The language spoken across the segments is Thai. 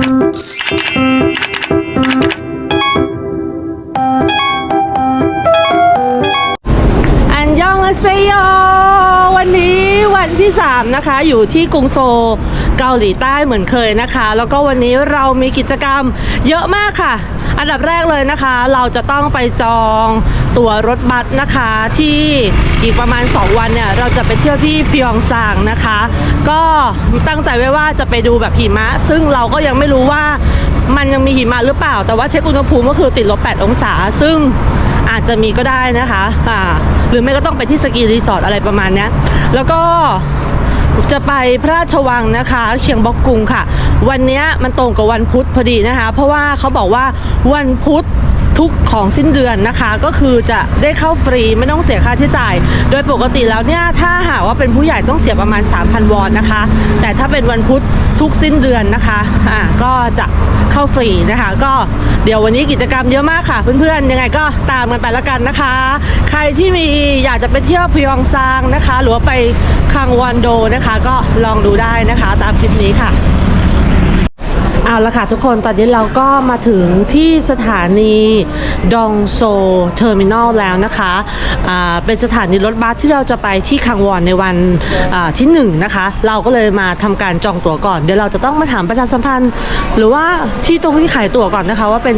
อันยองอาเซโยวันนี้วันที่ 3 นะคะ อยู่ที่กรุงโซล เกาหลีใต้เหมือนเคยนะคะ แล้วก็วันนี้เรามีกิจกรรมเยอะมากค่ะ อันดับแรกเลยนะคะ เราจะต้องไปจองตั๋วรถบัสนะคะที่อีกประมาณ 2 วันเนี่ยเราจะไปเที่ยวที่พยองซางนะคะ ก็ตั้งใจไว้ว่าจะไปดูแบบหิมะ ซึ่งเราก็ยังไม่รู้ว่ามันยังมีหิมะหรือเปล่า แต่ว่าเช็คอุณหภูมิก็คือติดลบ 8 องศา ซึ่งอาจจะมีก็ได้นะคะอ่าหรือไม่ก็ต้องไปที่สกีรีสอร์ทอะไรประมาณนี้แล้วก็ จะไปพระราชวังนะคะเคียงบอกกุงค่ะ วันนี้มันตรงกับวันพุธพอดีนะคะ เพราะว่าเขาบอกว่าวันพุธทุกของสิ้นเดือนนะคะก็คือจะได้เข้าฟรีไม่ต้องเสียค่าใช้จ่าย โดยปกติแล้วเนี่ยถ้าหากว่าเป็นผู้ใหญ่ต้องเสียประมาณ 3,000 วอนนะคะ แต่ถ้าเป็นวันพุธทุกสิ้นเดือนนะคะอ่าก็จะ เข้าฟรีนะคะ ก็เดี๋ยววันนี้กิจกรรมเยอะมากค่ะ เพื่อนๆยังไงก็ตามกันไปแล้วกันนะคะ ใครที่มีอยากจะไปเที่ยวพยองซางนะคะ หรือว่าไปคังวอนโดนะคะ ก็ลองดูได้นะคะ ตามคลิปนี้ค่ะ เอาละค่ะทุกคนตอนนี้เราก็มาถึงที่สถานีดองโซเทอร์มินอลแล้วนะคะอ่าเป็นสถานีรถบัสที่เราจะไปที่คังวอนในวันอ่าที่หนึ่งนะคะ เราก็เลยมาทำการจองตั๋วก่อน เดี๋ยวเราจะต้องมาถามประชาสัมพันธ์ หรือว่าที่ตรงที่ขายตั๋วก่อนนะคะ ว่าเป็น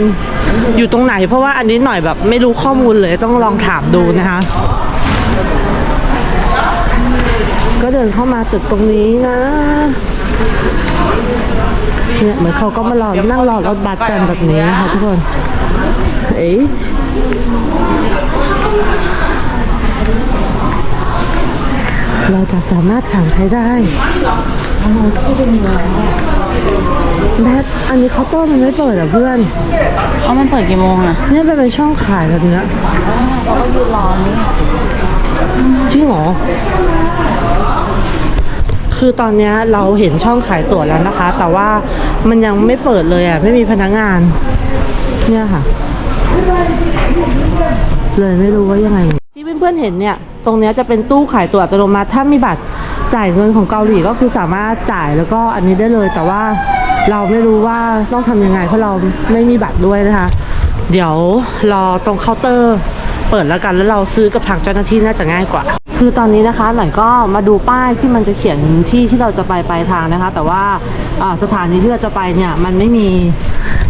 อยู่ตรงไหน เพราะว่าอันนี้หน่อยแบบไม่รู้ข้อมูลเลยต้องลองถามดูนะคะ ก็เดินเข้ามาตึกตรงนี้นะ เนี่ยเหมือนเขาก็มารอนั่งรอรถบัสกันแบบนี้นะคะทุกคนเอ๊ะเราจะสามารถถามใครได้แบทอันนี้เคาน์เตอร์มันไม่เปิดอะเพื่อนเอามันเปิดกี่โมงอะเนี่ยมันเป็นช่องขายแบบเนี้ยเขาก็อยู่รอนี่จริงเหรอ คือตอนนี้เราเห็นช่องขายตั๋วแล้วนะคะ แต่ว่ามันยังไม่เปิดเลยอะ ไม่มีพนักงาน เนี่ยค่ะ เลยไม่รู้ว่ายังไง ที่เพื่อนๆเห็นเนี่ย ตรงนี้จะเป็นตู้ขายตั๋วอัตโนมัติ ถ้ามีบัตรจ่ายเงินของเกาหลีก็คือสามารถจ่ายแล้วก็อันนี้ได้เลย แต่ว่าเราไม่รู้ว่าต้องทำยังไง เพราะเราไม่มีบัตรด้วยนะคะ เดี๋ยวรอตรงเคาน์เตอร์ เปิดแล้วกันแล้วเราซื้อกับทางเจ้าหน้าที่น่าจะง่ายกว่า คือตอนนี้นะคะหน่อยก็มาดูป้ายที่มันจะเขียนที่ที่เราจะไปปลายทางนะคะ แต่ว่าสถานีที่เราจะไปเนี่ยมันไม่มี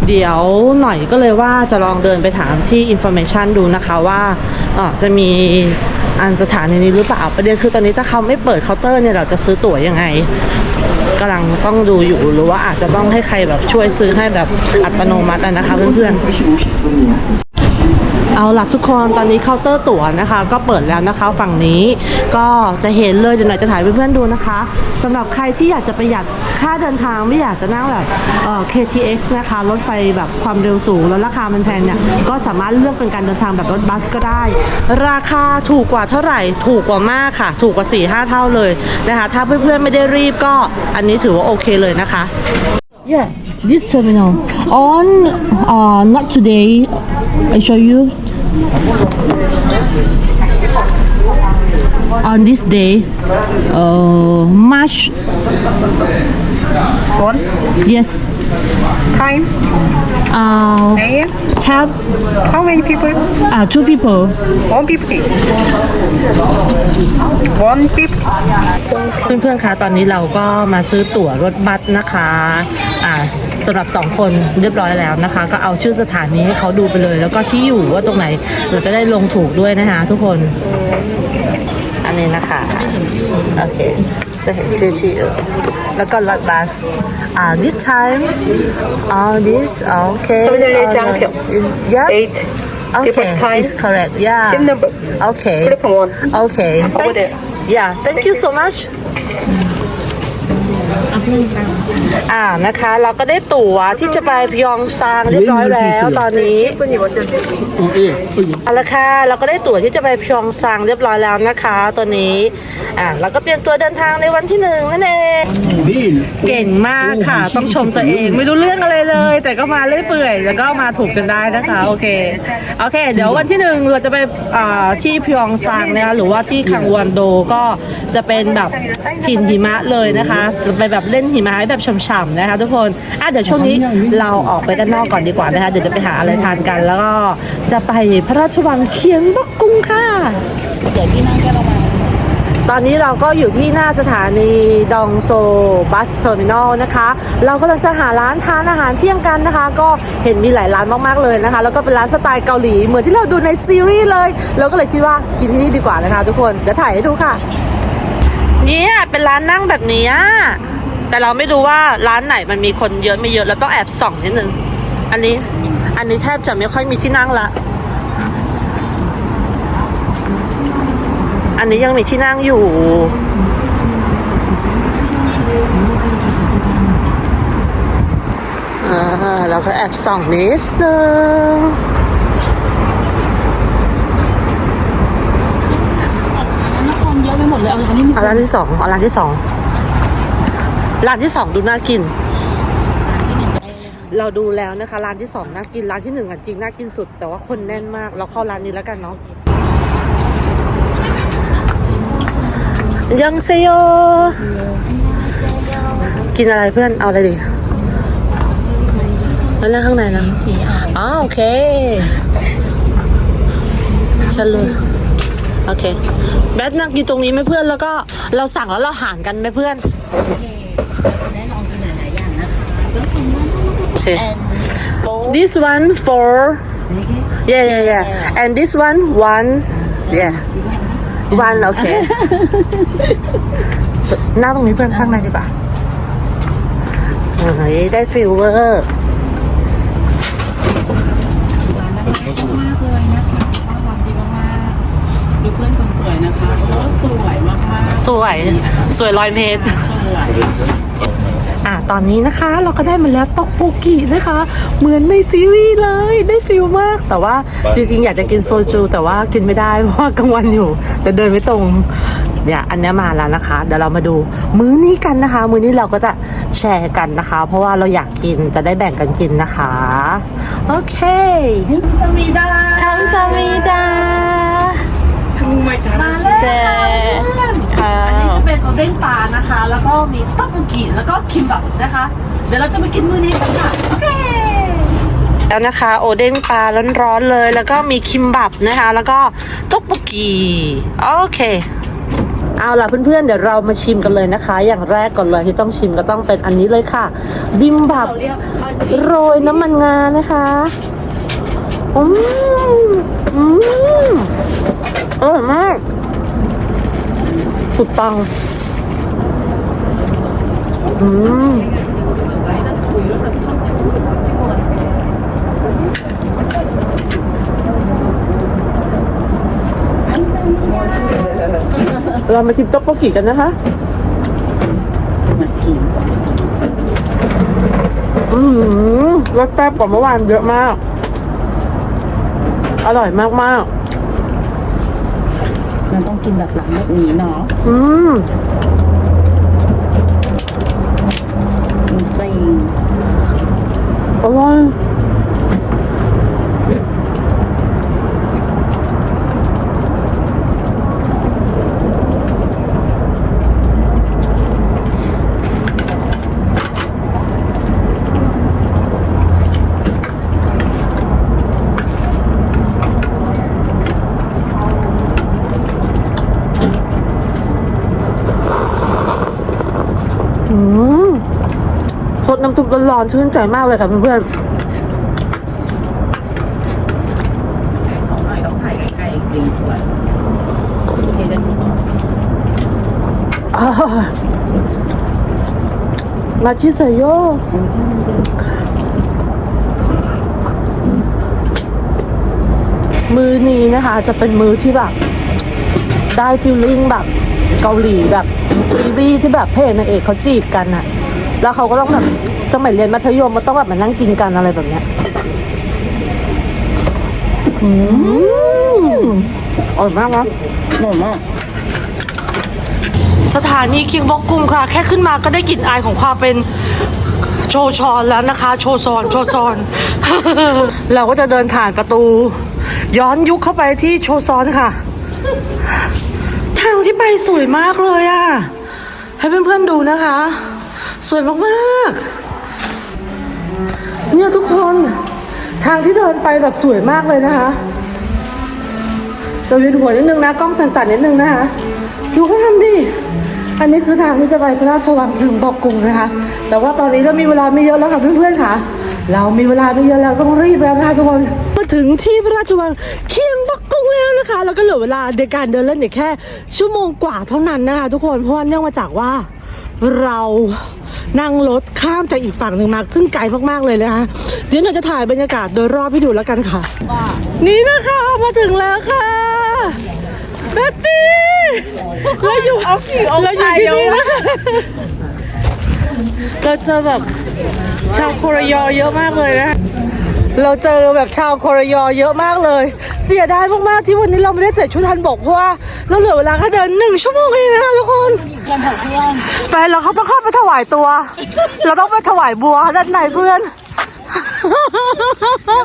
เดี๋ยวหน่อยก็เลยว่าจะลองเดินไปถามที่ information ดูนะคะว่าจะมีอันสถานีนี้หรือเปล่าประเด็นคือตอนนี้ถ้าเขาไม่เปิดเคาน์เตอร์เนี่ยเราจะซื้อตั๋วยังไงกำลังต้องดูอยู่หรือว่าอาจจะต้องให้ใครแบบช่วยซื้อให้แบบอัตโนมัตินะคะเพื่อนๆ เอาล่ะทุกคนตอนนี้เคาน์เตอร์ตั๋วนะคะ ก็เปิดแล้วนะคะฝั่งนี้ก็จะเห็นเลยเดี๋ยวหน่อยจะถ่ายเพื่อนๆดูนะคะสำหรับใครที่อยากจะประหยัดค่าเดินทางไม่อยากจะนั่งแบบเอ่อ KTX นะคะรถไฟแบบความเร็วสูงแล้วราคามันแพงเนี่ยก็สามารถเลือกเป็นการเดินทางแบบรถบัสก็ได้ ราคาถูกกว่าเท่าไหร่ถูกกว่ามากค่ะ ถูกกว่า4-5เท่าเลยนะคะถ้าเพื่อนๆไม่ได้รีบก็อันนี้ถือว่าโอเคเลยนะคะ Yeah, this terminal. On, uh, not today. I show you. On this day, uh, March. Yes. Time, Uh, and have how many people? uh, two people. One fifty. One fifty. เพื่อนๆ คะ ตอนนี้เราก็มาซื้อตั๋วรถบัสนะคะ อ่าสำหรับสองคนเรียบร้อยแล้วนะคะ ก็เอาชื่อสถานีให้เขาดูไปเลย แล้วก็ที่อยู่ว่าตรงไหน เราจะได้ลงถูกด้วยนะคะ ทุกคน อันนี้นะคะ โอเค จะเห็นชื่อที่อยู่แล้วก็รถบัสอ่า this times อ่า this โอเค Terminal junction. yeah Eight. okay Different time. it's correct yeah Same number. okay Click one. okay Over there. yeah thank you so much อ่านะคะเราก็ได้ตั๋วที่จะไปพยองซางเรียบร้อยแล้วตอนนี้เอาละค่ะเราก็ได้ตั๋วที่จะไปพยองซางเรียบร้อยแล้วนะคะ ตอนนี้อ่าเราก็เตรียมตัวเดินทางในวันที่หนึ่งนั่นเองเก่งมากค่ะ ต้องชมตัวเองไม่รู้เรื่องอะไรเลย ก็มาเรื่อยเปื่อยแล้วก็มาถูกจนได้นะคะโอเคโอเค เดี๋ยววันที่หนึ่งเราจะไปที่พยองซางนะคะหรือว่าที่คังวอนโดก็จะเป็นแบบถิ่นหิมะเลยนะคะจะไปแบบเล่นหิมะแบบฉ่ำๆนะคะทุกคนอะเดี๋ยวช่วงนี้เราออกไปด้านนอกก่อนดีกว่านะคะเดี๋ยวจะไปหาอะไรทานกัน แล้วก็จะไปพระราชวังเคียงบักกุงค่ะเดี๋ยวพี่นั่งแค่ประมา ตอนนี้เราก็อยู่ที่หน้าสถานีดองโซบัสเทอร์มินอลนะคะ เรากำลังจะหาร้านทานอาหารเที่ยงกันนะคะ ก็เห็นมีหลายร้านมากๆเลยนะคะ แล้วก็เป็นร้านสไตล์เกาหลี เหมือนที่เราดูในซีรีส์เลย เราก็เลยคิดว่ากินที่นี่ดีกว่านะคะ ทุกคน เดี๋ยวถ่ายให้ดูค่ะเนี่ยเป็นร้านนั่งแบบนี้แต่เราไม่รู้ว่าร้านไหนมันมีคนเยอะไม่เยอะเราต้องแอบส่องนิดนึง อันนี้ อันนี้แทบจะไม่ค่อยมีที่นั่งละ อันนี้ยังมีที่นั่งอยู่ อ่าเราก็แอบส่องนิดนึงนั้นนะคนเยอะไปหมดเลยเอาอันนี้มีเอาร้านที่สองเอาร้านที่สองร้านที่สองดูน่ากิน เราดูแล้วนะคะ ร้านที่สองน่ากิน ร้านที่หนึ่งอะจริงน่ากินสุด แต่ว่าคนแน่นมาก เราเข้าร้านนี้แล้วกันเนาะ ยังเซโย กินอะไรเพื่อน เอาอะไรดีนั่นนั่งข้างในนะอ๋อโอเคฉันรู้โอเค แบทนั่งกินตรงนี้ไหมเพื่อน แล้วก็เราสั่งแล้วเราห่ารกันไหมเพื่อนแน่นอนกินหลายๆอย่างนะคะโอเค and both this one for yeah yeah yeah and this one one yeah one โอเคนั่งตรงนี้เพื่อนข้างในดีกว่าเฮ้ยได้ฟิลเวอร์ร้านน่ารักมากเลยนะคะต้อนรับดีมากๆดูเพื่อนคนสวยนะคะโอ้สวยมากๆสวย สวยร้อยเมตร สวยอะ ตอนนี้นะคะ เราก็ได้มาแล้วตอกโปกินะคะ เหมือนในซีรีส์เลยได้ฟิลมาก แต่ว่าจริงๆ อยากจะกินโซจู แต่ว่ากินไม่ได้ เพราะว่ากลางวันอยู่ แต่เดินไม่ตรงเนี่ยอันเนี้ยมาแล้วนะคะ เดี๋ยวเรามาดูมื้อนี้กันนะคะ มื้อนี้เราก็จะแชร์กันนะคะ เพราะว่าเราอยากกินจะได้แบ่งกันกินนะคะ โอเคคำสมิดาคำสมิดามาแล้วเจอันนี้จะ เป็นโอเด้งปลานะคะ แล้วก็มีต๊อกโบกิแล้วก็คิมบับนะคะ เดี๋ยวเราจะมากินมื้อนี้กันค่ะ โอเค แล้วนะคะ โอเด้งปลาร้อนๆเลย แล้วก็มีคิมบับนะคะ แล้วก็ต๊อกโบกิโอเคเอาล่ะเพื่อนๆ เดี๋ยวเรามาชิมกันเลยนะคะ อย่างแรกก่อนเลยที่ต้องชิมก็ต้องเป็นอันนี้เลยค่ะ บิมบับโรยน้ำมันงานะคะอืมอืมอร่อยมาก สุดปัง อืมเรามาชิมต๊อกโบกิกันนะคะอืมรสแซ่บกว่าเมื่อวานเยอะมาก อร่อยมากมา กมันต้องกินแบบหลังแบบนี้เนาะๆอืมจริงอร่อยำซุปร้อนๆชื่นใจมากเลยค่ะเพื่อนๆเอาหน่อยต้องถ่ายใกล้ๆจริงสวยโอเคได้สวยๆอ่ามาชิเซโยผมใช่ไหมเดินมือนี้นะคะ จะเป็นมือที่แบบ ได้ฟิลลิ่งแบบเกาหลีแบบซีรีส์ที่แบบพระเอกนางเอกเขาจีบกันอะ แล้วเขาก็ต้องแบบสมัยเรียนมัธยมมันต้องแบบมานั่งกินกันอะไรแบบเนี้ยอืมอร่อยมากนะหนุ่มมากสถานีคิงบอกกุงค่ะ แค่ขึ้นมาก็ได้กลิ่นอายของความเป็นโชชอนแล้วนะคะ โชซอนโชซอน เราก็จะเดินผ่านประตู ย้อนยุคเข้าไปที่โชซอนค่ะ ทางที่ไปสวยมากเลยอะให้เพื่อนๆดูนะคะ สวยมากๆ เนี่ยทุกคนทางที่เดินไปแบบสวยมากเลยนะคะจะเวียนหัวนิดนึงนะกล้องสั่นๆนิดนึงนะคะ ดูเขาทำดิ อันนี้คือทางที่จะไปพระราชวังเคียงบอกกรุงนะคะ แต่ว่าตอนนี้เรามีเวลาไม่เยอะแล้วค่ะเพื่อนๆค่ะ เรามีเวลาไม่เยอะแล้วต้องรีบแล้วนะคะทุกคน มาถึงที่พระราชวังเคียงบอกกรุง แล้วนก็เหลือเวลาในการเดินเล่นเนี่ยแค่ ชั่วโมงกว่าเท่านั้นนะคะทุกคนเพราะว่าเนื่องมาจากว่าเรานั่งรถข้ามจากอีกฝั่งหนึ่งมาซึ่งไกลมากๆเลยนะคะเดี๋ยวเราจะถ่ายบรรยากาศโดยรอบให้ดูแล้วกันค่ะ นี่นะคะมาถึงแล้วค่ะเบตตี้เราอยู่เราอยู่ที่นี่นะคะเราจอแบบชาวโครยอเยอะมากเลยนะ เราเจอแบบชาวโครยอเยอะมากเลย เสียดายมากๆที่วันนี้เราไม่ได้ใส่ชุดทันบกเพราะว่าเราเหลือเวลาแค่เดินหนึ่งชั่วโมงเองนะคะทุกคนไปเราเขาต้องเข้าไปถวายตัว เราต้องไปถวายบัวด้านในเพื่อน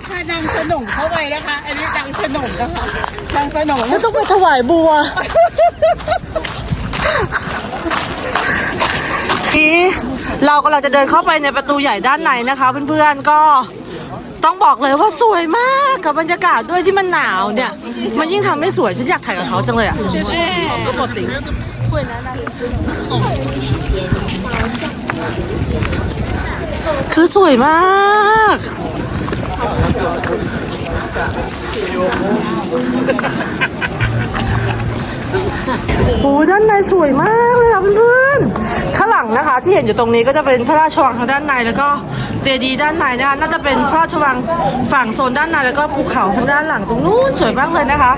ถ้าดังสนมเข้าไปนะคะ อันนี้ดังสนมนะคะดังสนมฉันต้องไปถวายบัวนี้เรากำลังจะเดินเข้าไปในประตูใหญ่ด้านในนะคะ เพื่อนๆก็ ต้องบอกเลยว่าสวยมากกับบรรยากาศด้วยที่มันหนาวเนี่ย มันยิ่งทำให้สวยฉันอยากถ่ายกับเขาจังเลยอะก็หมดสิคือสวยมาก โอ้ด้านในสวยมากเลยอะเพื่อนๆ ข้างหลังนะคะ ที่เห็นอยู่ตรงนี้ก็จะเป็นพระราชวังทางด้านในแล้วก็เจดีย์ด้านในนะคะน่าจะเป็นพระราชวังฝั่งโซนด้านในแล้วก็ภูเขาทางด้านหลังตรงนู้นสวยมากเลยนะคะ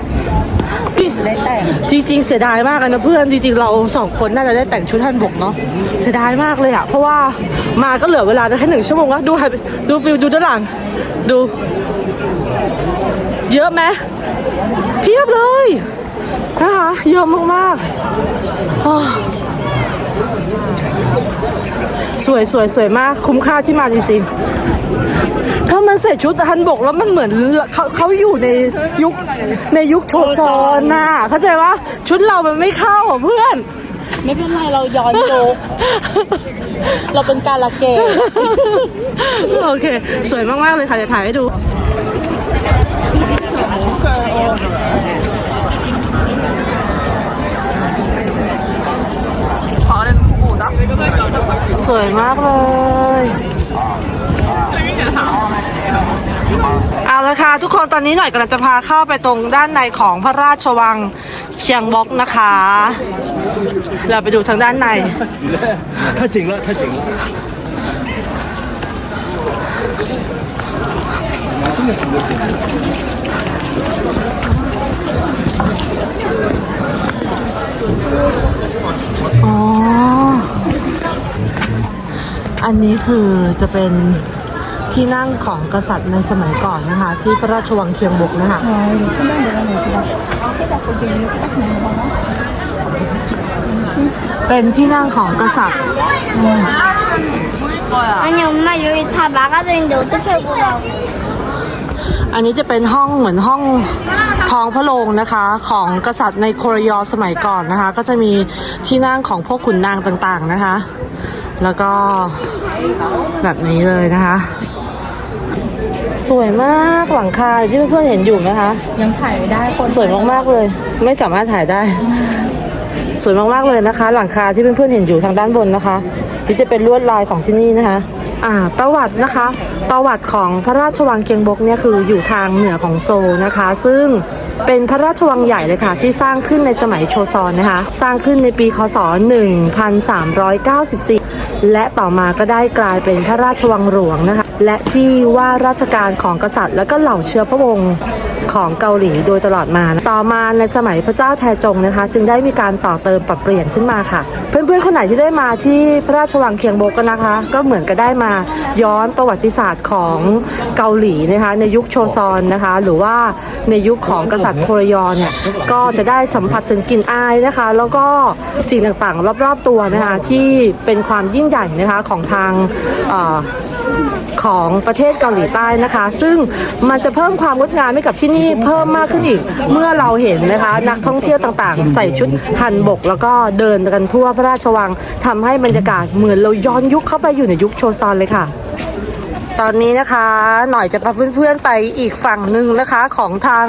จริง ๆ เสียดายมากเลยนะเพื่อนจริงๆเราสองคนน่าจะได้แต่งชุดท่านบกเนาะเสียดายมากเลยอะเพราะว่ามาก็เหลือเวลาแค่หนึ่งชั่วโมงแล้วดูดูฟิลดูด้านหลังดู เยอะไหมเพียบเลย นะคะเยอะมากๆอ้อสวยสวยสวยมากคุ้มค่าที่มาจริงๆ ถ้ามันใส่ชุดฮันบกแล้วมันเหมือนเขาเขาอยู่ในยุคในยุคโชซอนน่ะเข้าใจว่าชุดเรามันไม่เข้าอะเพื่อน ไม่เป็นไรเราย้อนโลกเราเป็นการละเกดโอเค สวยมาก ๆ เลยค่ะเดี๋ยวถ่ายให้ดู สวยมากเลย เอาละค่ะทุกคนตอนนี้หน่อยกำลังจะพาเข้าไปตรงด้านในของพระราชวังเชียงบกนะคะ เราไปดูทางด้านใน ถ้าจริงแล้วถ้าจริงแล้ว อันนี้คือจะเป็นที่นั่งของกษัตริย์ในสมัยก่อนนะคะ ที่พระราชวังเคียงบกนะคะ เป็นที่นั่งของกษัตริย์ 아니 엄마 여기 다 막아져 있는데 어떻게 보라고 อันนี้จะเป็นห้องเหมือนห้องท้องพระโรงนะคะ ของกษัตริย์ในโครยอสมัยก่อนนะคะ ก็จะมีที่นั่งของพวกขุนนางต่างๆนะคะ แล้วก็แบบนี้เลยนะคะ สวยมากหลังคาที่เพื่อนๆเห็นอยู่นะคะ ยังถ่ายไม่ได้คนสวยมากๆเลย ไม่สามารถถ่ายได้ สวยมากๆเลยนะคะ หลังคาที่เพื่อนๆเห็นอยู่ทางด้านบนนะคะนี่จะเป็นลวดลายของที่นี่นะคะอ่าประวัตินะคะ ประวัติของพระราชวังเกียงบกเนี่ยคืออยู่ทางเหนือของโซลนะคะ ซึ่ง เป็นพระราชวังใหญ่เลยค่ะ ที่สร้างขึ้นในสมัยโชซอนนะคะ สร้างขึ้นในปีคศ 1394 และต่อมาก็ได้กลายเป็นพระราชวังหลวงนะคะ และที่ว่าราชการของกษัตริย์ และก็เหล่าเชื้อพระวงศ์ของเกาหลีโดยตลอดมา ต่อมาในสมัยพระเจ้าแทจงนะคะ จึงได้มีการต่อเติมปรับเปลี่ยนขึ้นมาค่ะ พื่อนๆคนไหนที่ได้มาที่พระราชวังเคียงโบกันนะคะ ก็เหมือนกับได้มาย้อนประวัติศาสตร์ของเกาหลีนะคะในยุคโชซอนนะคะ หรือว่าในยุคของกษัตริย์โครยอนเนี่ยก็จะได้สัมผัสถึงกลิ่นอายนะคะ แล้วก็สิ่งต่างๆ รอบๆตัวนะคะที่เป็นความยิ่งใหญ่นะคะของทางของประเทศเกาหลีใต้นะคะ ซึ่งมันจะเพิ่มความงดงามให้กับที่นี่เพิ่มมากขึ้นอีก เมื่อเราเห็นนะคะ นักท่องเที่ยวต่างๆ ใส่ชุดฮันบก แล้วก็เดินกันทั่วพระราชวังทำให้บรรยากาศเหมือนเราย้อนยุคเข้าไปอยู่ในยุคโชซอนเลยค่ะ ตอนนี้นะคะ หน่อยจะพาเพื่อนๆไปอีกฝั่งหนึ่งนะคะของทาง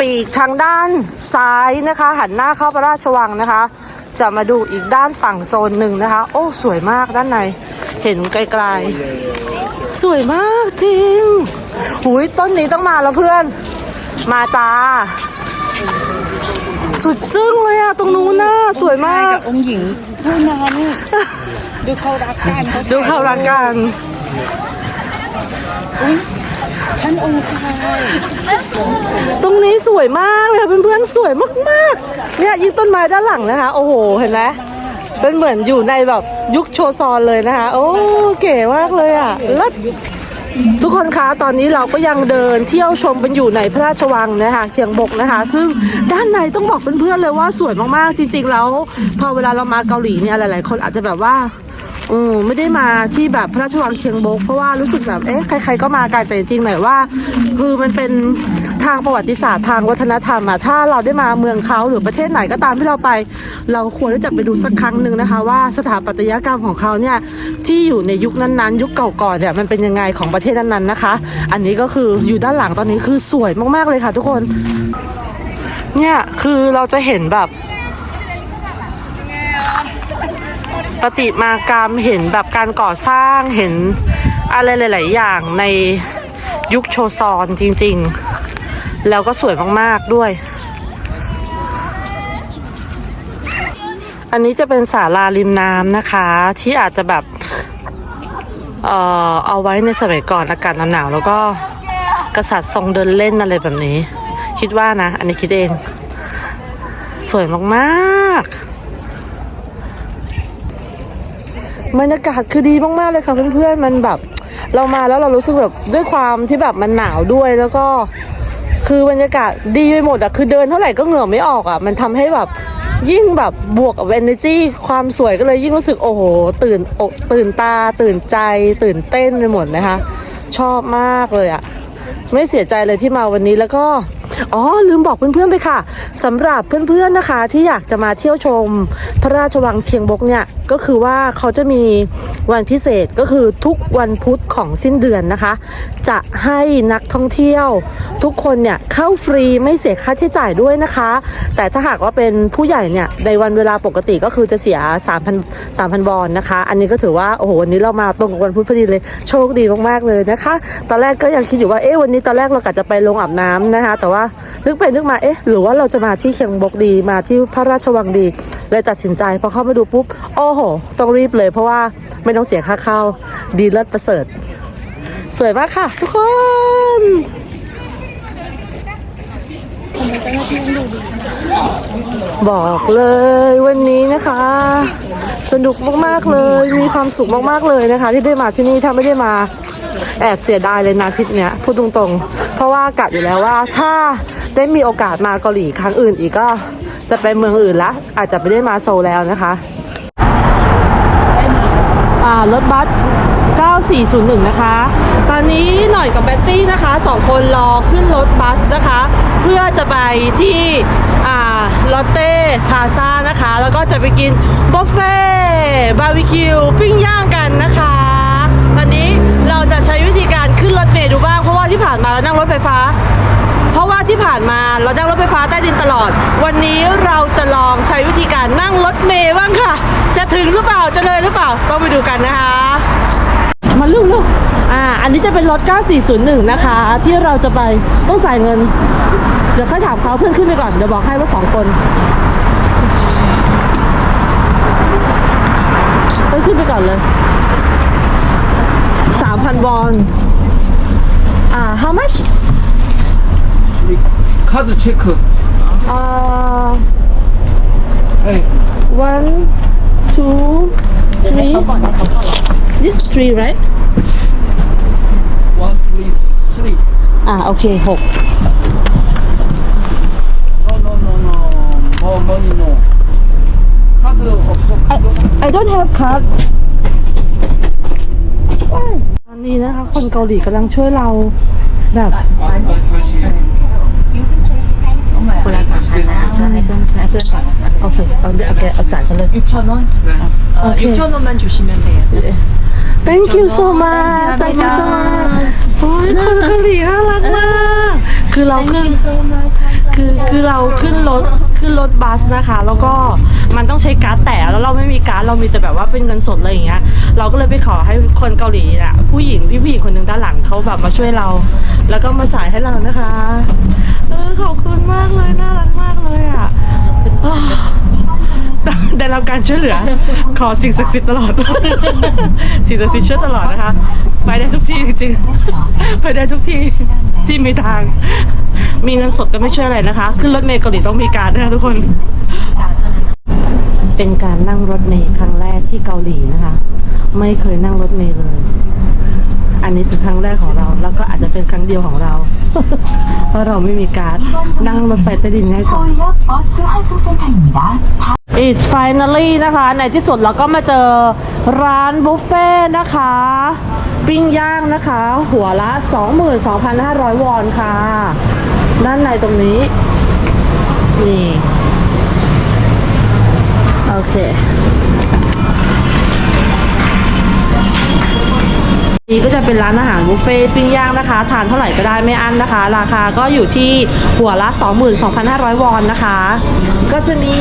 ปีกทางด้านซ้ายนะคะ หันหน้าเข้าพระราชวังนะคะ จะมาดูอีกด้านฝั่งโซนหนึ่งนะคะ โอ้สวยมากด้านใน เห็นไกลๆ สวยมากจริงหุยต้นนี้ต้องมาแล้วเพื่อน มาจ้าสุดจึ้งเลยอะตรงนู้นน่ะสวยมากกับองค์หญิง ผู้นั้นดูเขารักกันดูเขารักกันท่านองค์ชายตรงนี้สวยมากเลยค่ะเพื่อนๆสวยมากๆ เนี่ยยิ่งต้นไม้ด้านหลังนะคะ โอ้โหเห็นไหมเป็นเหมือนอยู่ในแบบยุคโชซอนเลยนะคะ โอ้เก๋มากเลยอะแล้ว ทุกคนคะตอนนี้เราก็ยังเดินเที่ยวชมกันอยู่ในพระราชวังนะคะเคียงบกนะคะ ซึ่งด้านในต้องบอกเพื่อนๆเลยว่าสวยมากๆจริง ๆ แล้วพอเวลาเรามาเกาหลีเนี่ยหลาย ๆ คนอาจจะแบบว่าเออไม่ได้มาที่แบบพระราชวังเคียงบกเพราะว่ารู้สึกแบบเอ๊ะใคร ๆก็มากันแต่จริงๆหน่อยว่า คือมันเป็น ทางประวัติศาสตร์ทางวัฒนธรรมอะถ้าเราได้มาเมืองเขาหรือประเทศไหนก็ตามที่เราไป เราควรที่จะไปดูสักครั้งหนึ่งนะคะ ว่าสถาปัตยกรรมของเขาเนี่ยที่อยู่ในยุคนั้นๆ ยุคเก่าก่อนเนี่ยมันเป็นยังไงของประเทศนั้นๆนะคะ อันนี้ก็คืออยู่ด้านหลังตอนนี้คือสวยมากๆเลยค่ะ ทุกคน เนี่ยคือเราจะเห็นแบบปฏิมากรรมเห็นแบบการก่อสร้างเห็นอะไรหลาย ๆ อย่างในยุคโชซอนจริง ๆ แล้วก็สวยมากๆด้วย อันนี้จะเป็นศาลาริมน้ำนะคะ ที่อาจจะแบบเอ่อเอาไว้ในสมัยก่อนอากาศหนาวๆแล้วก็กษัตริย์ทรงเดินเล่นอะไรแบบนี้ คิดว่านะ อันนี้คิดเอง สวยมากๆบรรยากาศคือดีมากๆเลยค่ะเพื่อนๆมันแบบ เรามาแล้วเรารู้สึกแบบด้วยความที่แบบมันหนาวด้วยแล้วก็ คือบรรยากาศดีไปหมดอะคือเดินเท่าไหร่ก็เหงื่อไม่ออกอะมันทำให้แบบยิ่งแบบบวกกับ energy ความสวยก็เลยยิ่งรู้สึกโอ้โห ตื่นอกตื่นตา ตื่นใจ ตื่นเต้นไปหมดนะคะ ชอบมากเลยอะไม่เสียใจเลยที่มาวันนี้แล้วก็ อ๋อลืมบอกเพื่อนๆไปค่ะสำหรับเพื่อนๆนะคะ ที่อยากจะมาเที่ยวชม พระราชวังเคียงบกเนี่ยก็คือว่าเขาจะมีวันพิเศษก็คือทุกวันพุธของสิ้นเดือนนะคะ จะให้นักท่องเที่ยว ทุกคนเนี่ยเข้าฟรีไม่เสียค่าใช้จ่ายด้วยนะคะ แต่ถ้าหากว่าเป็นผู้ใหญ่เนี่ยในวันเวลาปกติก็คือจะเสีย 3,000 3,000 บอลนะคะ อันนี้ก็ถือว่าโอ้โหวันนี้เรามาตรงกับวันพุธพอดีเลยโชคดีมากๆเลยนะคะ ตอนแรกก็ยังคิดอยู่ว่าเอ๊ะวันนี้ตอนแรกเรากะจะไปลงอาบน้ำนะคะ แต่ว่านึกไปนึกมาเอ๊ะ หรือว่าเราจะมาที่เคียงบกดีมาที่พระราชวังดี เลยตัดสินใจพอเข้ามาดูปุ๊บ โอ้โห ต้องรีบเลย เพราะว่าไม่ต้องเสียค่าเข้าดีเลิศประเสริฐ สวยมากค่ะ ทุกคน บอกเลยวันนี้นะคะ สนุกมากๆเลย มีความสุขมากๆเลยนะคะ ที่ได้มาที่นี่ถ้าไม่ได้มาแอบเสียดายเลยนะทริปเนี้ยพูดตรงๆ เพราะว่ากะอยู่แล้วว่าถ้าได้มีโอกาสมาเกาหลีครั้งอื่นอีกก็จะไปเมืองอื่นละอาจจะไม่ได้มาโซแล้วนะคะ อ่ารถบัส 401 นะคะ ตอนนี้หน่อยกับแบตตี้นะคะสองคนรอขึ้นรถบัสนะคะ เพื่อจะไปที่ลอตเต้พาซานะคะ แล้วก็จะไปกินบุฟเฟ่บาร์บีคิวปิ้งย่างกันนะคะ ตอนนี้เราจะใช้วิธีการขึ้นรถเมล์ดูบ้าง เพราะว่าที่ผ่านมาเรานั่งรถไฟฟ้า เพราะว่าที่ผ่านมาเรานั่งรถไฟฟ้าใต้ดินตลอด วันนี้เราจะลองใช้วิธีการนั่งรถเมล์บ้างค่ะ จะถึงหรือเปล่าจะเลยหรือเปล่าต้องไปดูกันนะคะ มาลูกลูกอ่า อันนี้จะเป็นรถ 9401 นะคะ ที่เราจะไปต้องจ่ายเงิน เดี๋ยวค่อยถามเขาเพื่อนขึ้นไปก่อน เดี๋ยวบอกให้ว่าสองคนเพื่อนขึ้นไปก่อนเลย 3,000วอนอ่า how much 카드 체크. อ่า 네. one two three this three right อ่าโอเคหก No, no, no, no. More money, no. 카드 없어. I, I don't have card ตอน อนนี้นะคะ คนเกาหลีกำลังช่วยเราแบบ คนละสามพันนะให้เพื่อนให้เพื่อนก่อน โอเคเอาเดี๋ยวเอาแกเอาจ่ายกันเลย 6천 원? 어, 오케이. 6천 원만 주시면 돼요. Thank you so much Thank you so much โอ้ยคนเกาหลีน่ารักมาก คือเราขึ้น คือคือเราขึ้นรถขึ้นรถบัสนะคะ แล้วก็มันต้องใช้การ์ดแต่แล้วเราไม่มีการ์ดเรามีแต่แบบว่าเป็นเงินสดเลยอย่างเงี้ยเราก็เลยไปขอให้คนเกาหลีน่ะผู้หญิงพี่ผู้หญิงคนหนึ่งด้านหลังเขาแบบมาช่วยเรา แล้วก็มาจ่ายให้เรานะคะ เออขอบคุณมากเลยน่ารักมากเลยอะอ้าว ได้รับการช่วยเหลือ ขอสิ่งศักดิ์สิทธิ์ตลอด สิ่งศักดิ์สิทธิ์ช่วยตลอดนะคะ ไปได้ทุกที่จริงๆ ไปได้ทุกที่ที่มีทาง มีเงินสดก็ไม่ช่วยอะไรนะคะ ขึ้นรถเมล์เกาหลีต้องมีการนะคะทุกคน เป็นการนั่งรถเมล์ครั้งแรกที่เกาหลีนะคะ ไม่เคยนั่งรถเมล์เลย อันนี้เป็นครั้งแรกของเรา แล้วก็อาจจะเป็นครั้งเดียวของเรา เพราะเราไม่มีการนั่งรถไฟใต้ดินง่ายกว่า It's finally นะคะ ในที่สุดเราก็มาเจอร้านบุฟเฟ่ต์นะคะ ปิ้งย่างนะคะ หัวละ 22,500 วอนค่ะ ด้านในตรงนี้ นี่ โอเค นี่ก็จะเป็นร้านอาหารบุฟเฟ่ต์ปิ้งย่างนะคะ ทานเท่าไหร่ก็ได้ไม่อั้นนะคะ ราคาก็อยู่ที่หัวละ 22,500 วอนนะคะ ก็จะมี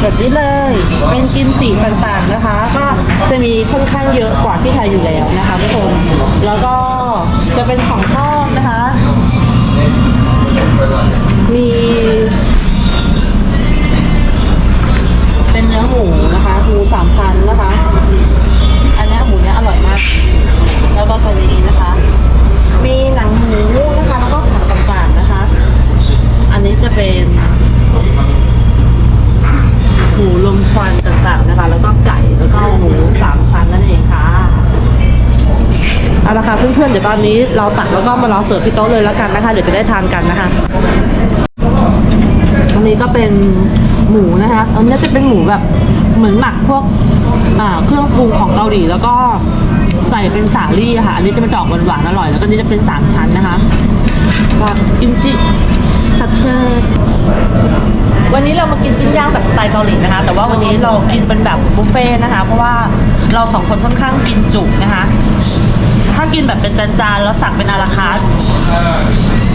แบบนี้เลย เป็นกิมจิต่างๆนะคะ ก็จะมีค่อนข้างเยอะกว่าที่ไทยอยู่แล้วนะคะทุกคนแล้วก็จะเป็นของทอด แล้วก็ตัวนี้นะคะ มีหนังหมูนะคะแล้วก็ผักต่างๆนะคะ อันนี้จะเป็นหมูลมควันต่างๆนะคะ แล้วก็ไก่แล้วก็หมูสามชั้นนั่นเองค่ะเอาละค่ะเพื่อนๆเดี๋ยวตอนนี้เราตักแล้วก็มารอเสิร์ฟที่โต๊ะเลยแล้วกันนะคะเดี๋ยวจะได้ทานกันนะคะอันนี้ก็เป็นหมูนะคะอันนี้จะเป็นหมูแบบเหมือนหมักพวกเครื่องปรุงของเกาหลีแล้วก็ ใส่เป็นสาลี่ค่ะ อันนี้จะมาจอกหวานๆอร่อย แล้วก็นี่จะเป็นสามชั้นนะคะกับกิมจิชัดเจนวันนี้เรามากินปิ้งย่างแบบสไตล์เกาหลีนะคะ แต่ว่าวันนี้เรากินเป็นแบบบุฟเฟ่ต์นะคะ เพราะว่าเราสองคนค่อนข้างกินจุนะคะ ถ้ากินแบบเป็นจานๆแล้วสั่งเป็นอาราคาร์ท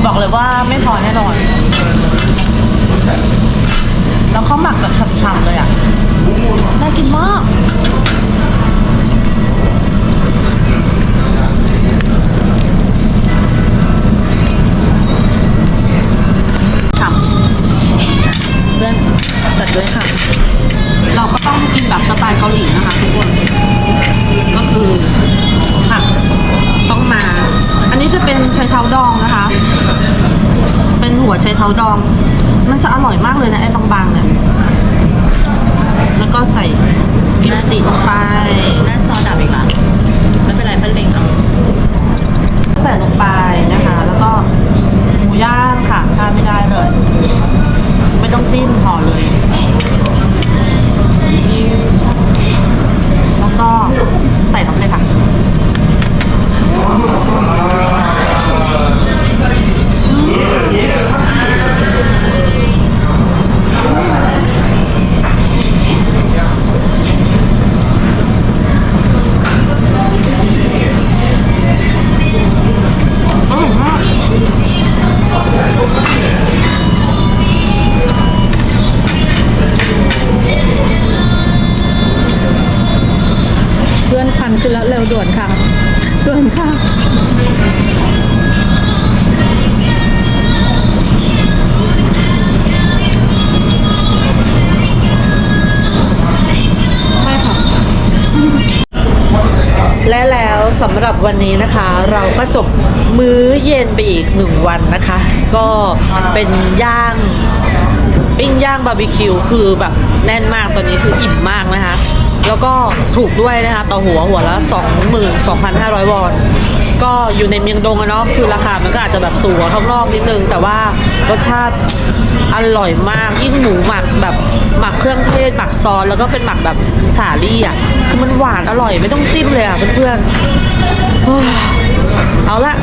บอกเลยว่าไม่พอแน่นอน แล้วเขาหมักแบบฉ่ำๆเลยอะ น่ากินมาก เท้าดอง มันจะอร่อยมากเลยนะไอ้บางๆเนี่ยแล้วก็ใส่กิมจิลงไปน่าซอดับอีกละไม่เป็นไรเพื่อนเล็งเอาใส่ลงไปนะคะ แล้วก็หมูย่างค่ะพลาดไม่ได้เลย ไม่ต้องจิ้มห่อเลย แล้วก็ใส่ลงไปเลยค่ะ คันขึ้นแล้วเร็วด่วนค่ะ ด่วนค่ะไม่ค่ะและแล้วสำหรับวันนี้นะคะ เราก็จบมื้อเย็นไปอีกหนึ่งวันนะคะ ก็เป็นย่างปิ้งย่างบาร์บีคิวคือแบบแน่นมากตอนนี้คืออิ่มมากนะคะ แล้วก็ถูกด้วยนะคะต่อหัวหัวละ 22,500 วอน ก็อยู่ในเมียงดงอะเนาะคือราคามันก็อาจจะแบบสูงกว่าข้างนอกนิดนึง แต่ว่ารสชาติอร่อยมากยิ่งหมูหมักแบบหมักเครื่องเทศหมักซอสแล้วก็เป็นหมักแบบสาลี่อะคือมันหวานอร่อยไม่ต้องจิ้มเลยอะเพื่อนๆ โอ้ย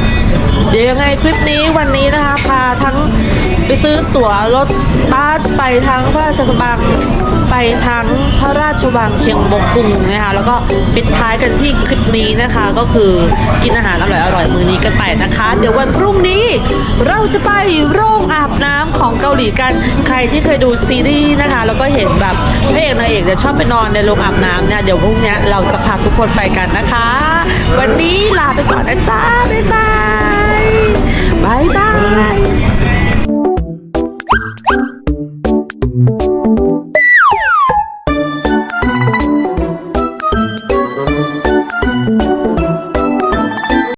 ยวยังไงคลิปนี้วันนี้นะคะพาทั้งไปซื้อตั๋วรถบัสไปทั้งพระราชบังไปทั้งพระราชวังเชียงบงกุงนะคะแล้วก็ปิดท้ายกันที่คลิปนี้นะคะ ก็คือกินอาหารอร่อยๆมื้อนี้กันไปนะคะ เดี๋ยววันพรุ่งนี้เราจะไปโรงอาบน้ำของเกาหลีกันใครที่เคยดูซีรีส์นะคะ แล้วก็เห็นแบบพระเอกนางเอกจะชอบไปนอนในโรงอาบน้ำเนี่ยเดี๋ยวพรุ่งนี้เราจะพาทุกคนไปกันนะคะ วันนี้ลาไปก่อนนะจ๊ะบ๊ายบาย บ๊ายบาย